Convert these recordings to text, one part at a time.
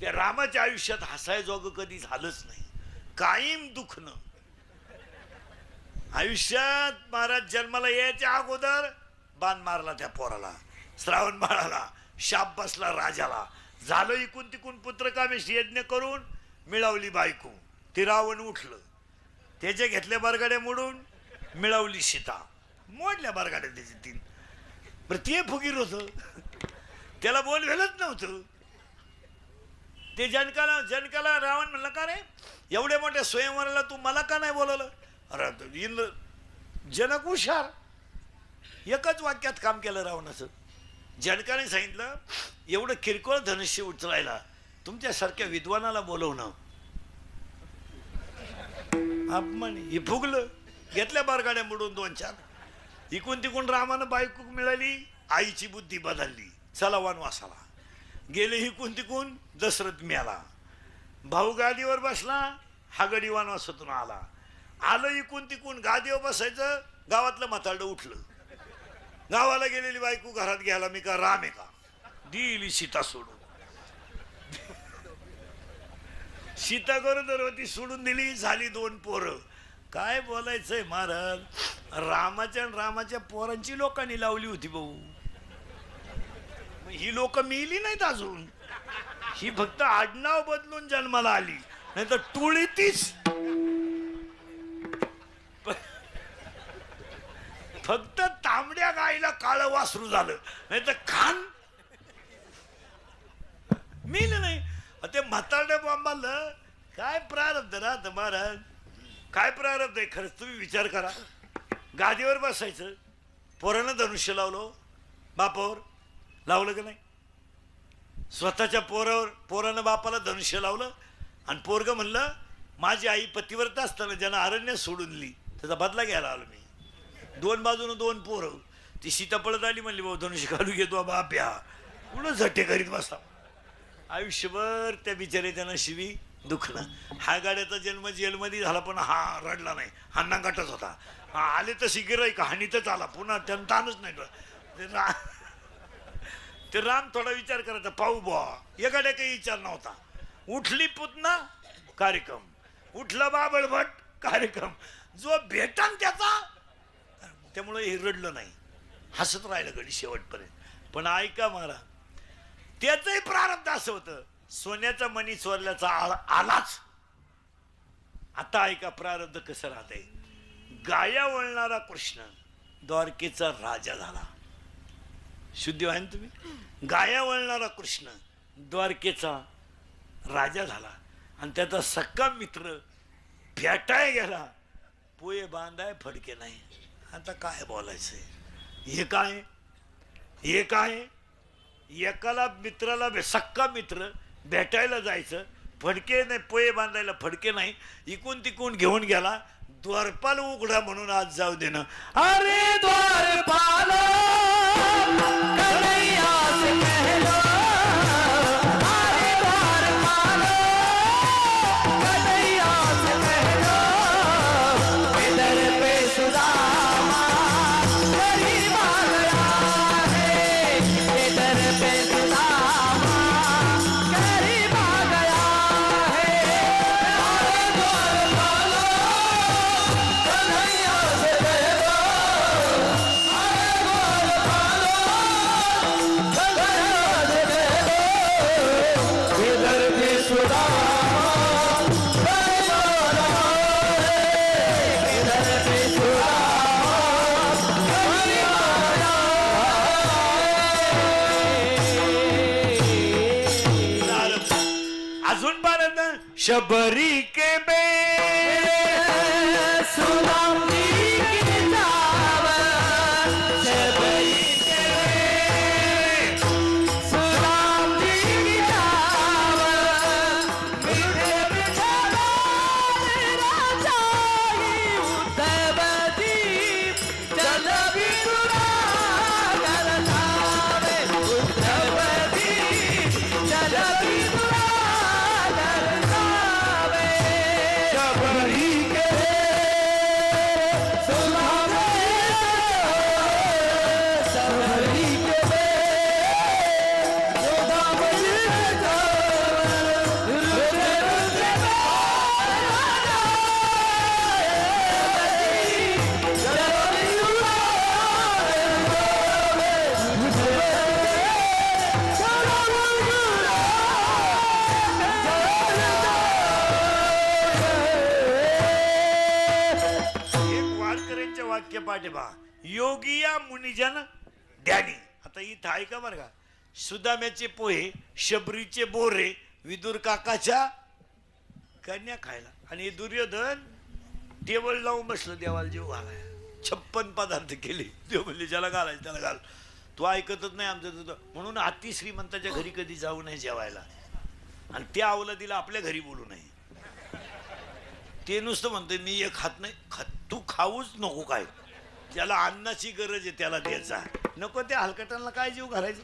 त्या रामाच्या आयुष्यात हसायजोगं कधी झालंच नाही. कायम दुखणं. आयुष्यात महाराज जन्माला यायच्या अगोदर बाण मारला त्या पोराला श्रावण बाळाला शाप बसला राजाला. झालं इकून तिकून पुत्रकामेश यज्ञ करून मिळवली बायको. ती रावण उठलं त्याचे घेतल्या बरगाड्या मोडून मिळवली सीता. मोडल्या बरगाड्या त्याचे तीन. बरं ते फुगीर होतं. त्याला बोलवेलच नव्हतं. ते जनकाला जनकाला रावण म्हणलं का रे? एवढ्या मोठ्या स्वयंवराला तू मला का नाही बोलवलं? अरे इंद्र जनक हुशार. एकच वाक्यात काम केलं रावणाचं. जनकाने सांगितलं एवढं किरकोळ धनुष्य उचलायला तुमच्यासारख्या विद्वानाला बोलवणं. अपमान हे फुगलं. घेतल्या बारगाड्या मोडून दोन चार. इकून तिकून रामानं बायकूक मिळाली आईची बुद्धी बदलली. चला वनवासाला. गेले इकून तिकून? दशरथ मिळाला भाऊ गादीवर बसला हागडी वनवासातून आला. आलं इकून तिकून? गादीवर बसायचं गावातलं म्हातारडं उठलं. गावाला गेलेली बायको घरात घ्यायला मी का राम आहे का? दिली सीता सोडून. सीता गरोदर होती सोडून दिली झाली दोन पोरं. काय बोलायचंय महाराज? रामाच्या आणि रामाच्या पोरांची लोकांनी लावली होती भाऊ. मग ही लोक मिली नाहीत अजून. ही फक्त आडनाव बदलून जन्माला आली. नाही तर टुळीतीच. प- फक्त तांबड्या गायीला काळ वासरू झालं. नाही तर खान. मिल नाही. ते म्हातारड्या बॉम्बाला काय प्रारब्ध राहत महाराज? काय प्रारब्ध आहे? खरंच तुम्ही विचार करा. गादीवर बसायचं. पोरानं धनुष्य लावलं. बापावर. लावलं का नाही? स्वतःच्या पोरावर पोरानं बापाला धनुष्य लावलं आणि पोरगं म्हणलं माझी आई पतिव्रता असताना ज्यांना अरण्य सोडून दिली त्याचा बदला घ्यायला आलो मी. दोन बाजूनं दोन पोरं. ती सीता पळत आली म्हणली भाऊ धनुष्य घालू घेतो बाप्या कुठं झटे करीत बसा आयुष्यभर त्या बिचारी त्यांना शिवी दुखलं हा गाड्याचा जन्म जेलमध्ये झाला पण हा रडला नाही. हा नांगाटच होता. हा आले तर शिगिराय का हानीतच आला. पुन्हा त्यानं ताणच नाही ते राम थोडा विचार करायचा पाहू बुवा एकाडे काही विचार नव्हता. उठली पुतना कार्यक्रम. उठला बाबळ भट कार्यक्रम. जो भेटन त्याचा त्यामुळे हे रडलं नाही. हसत राहिलं गडी शेवटपर्यंत. पण ऐका मारा त्याचंही प्रारब्ध असं होतं. सोन्याचा मणी चोरल्याचा आळ आलाच. आता ऐका प्रारब्ध कसं राहतंय. गाया वळणारा कृष्ण द्वारकेचा राजा झाला. शुद्धी आहे ना तुम्ही? गाया वळणारा कृष्ण द्वारकेचा राजा झाला. आणि त्याचा सक्का मित्र भेटाय गेला. पोये बांधाय फडके नाही. आता काय बोलायचंय? हे काय? हे काय? एकाला मित्राला भे- सक्का मित्र भेटायला जायचं. फडके नाही पोये बांधायला फडके नाही. इकून तिकून घेऊन गेला. द्वारपाल उघडा म्हणून आज जाऊ देणं. अरे द्वारपाल! अजून बारत शबरी के बे पाठे बा योगी मुनिजन ध्यानी आता इथं ऐका बरं का. सुदाम्याचे पोहे शबरीचे बोरे विदुर काकाच्या कन्या खायला. आणि दुर्योधन टेबल लावून बसलं देवाला जीव घालाय छप्पन पदार्थ केले. देव म्हणजे ज्याला घालायचं त्याला घाल. तो ऐकतच नाही आमचं तुझं म्हणून अति श्रीमंताच्या घरी कधी जाऊ नये जेवायला. आणि त्या अवलादीला आपल्या घरी बोलू नये. ते नुसतं म्हणते मी एक खात नाही. खात तू खाऊच नको काय. त्याला अन्नाची गरज आहे त्याला द्यायचा नको त्या हलकटांना काय जीव घालायचं?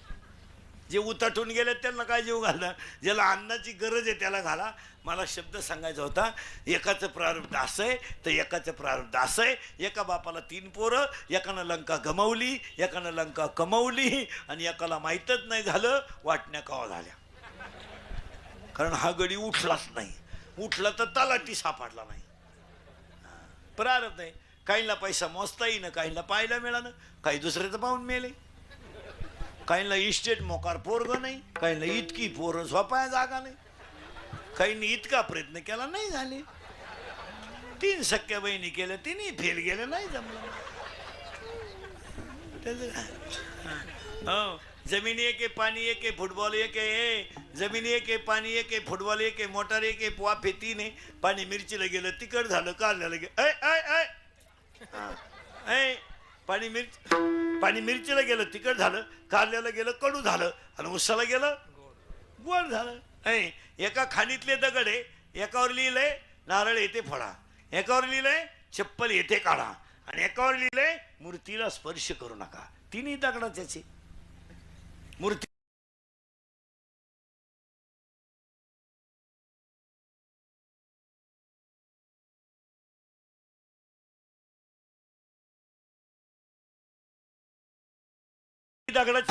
जे उतटून गेले त्यांना काय जीव घालणं ज्याला अन्नाची गरज आहे त्याला घाला. मला शब्द सांगायचा होता एकाचं प्रारब्ध असं आहे तर एकाचं प्रारब्ध असं आहे एका बापाला तीन पोरं एकानं लंका गमावली एकानं लंका कमवली आणि एकाला माहीतच नाही झालं वाटण्या कवा झाल्या. कारण हा गडी उठलाच नाही. उठला तर तलाटी सापडला नाही. प्रारब्ध आहे. काहींना पैसा मोजता येईन काहींना पाहायला मिळालं काही दुसरे तर पाहून मेले. काहींना इस्टेट मोकार पोरग नाही काहींना इतकी पोरं झोपाया जागा नाही. काहींनी इतका प्रयत्न केला नाही झाले. तीन सख्या बहिणी केल्या तिने फेल गेले नाही जमलं. त्याचं हो एक आहे पाणी एक आहे फुटबॉल एक आहे जमीन एक आहे पाणी एक आहे फुटबॉल एक आहे मोटार एक आहे वाफे तीन आहे. पाणी मिरचीला गेलं तिकड झालं कारल्याला गेलं. ऐ पाणी मिरच पाणी मिरचीला गेलं तिखट झालं कारल्याला गेलं कडू झालं आणि उसाला गेलं गोड झालं. ऐ एका खाणीतले दगड आहे एकावर लिहिलंय नारळ येथे फळा. एकावर लिहिलंय चप्पल येथे काढा. आणि एकावर लिहिलंय मूर्तीला स्पर्श करू नका. तिन्ही दगडाचे मूर्ती 다 그렇지.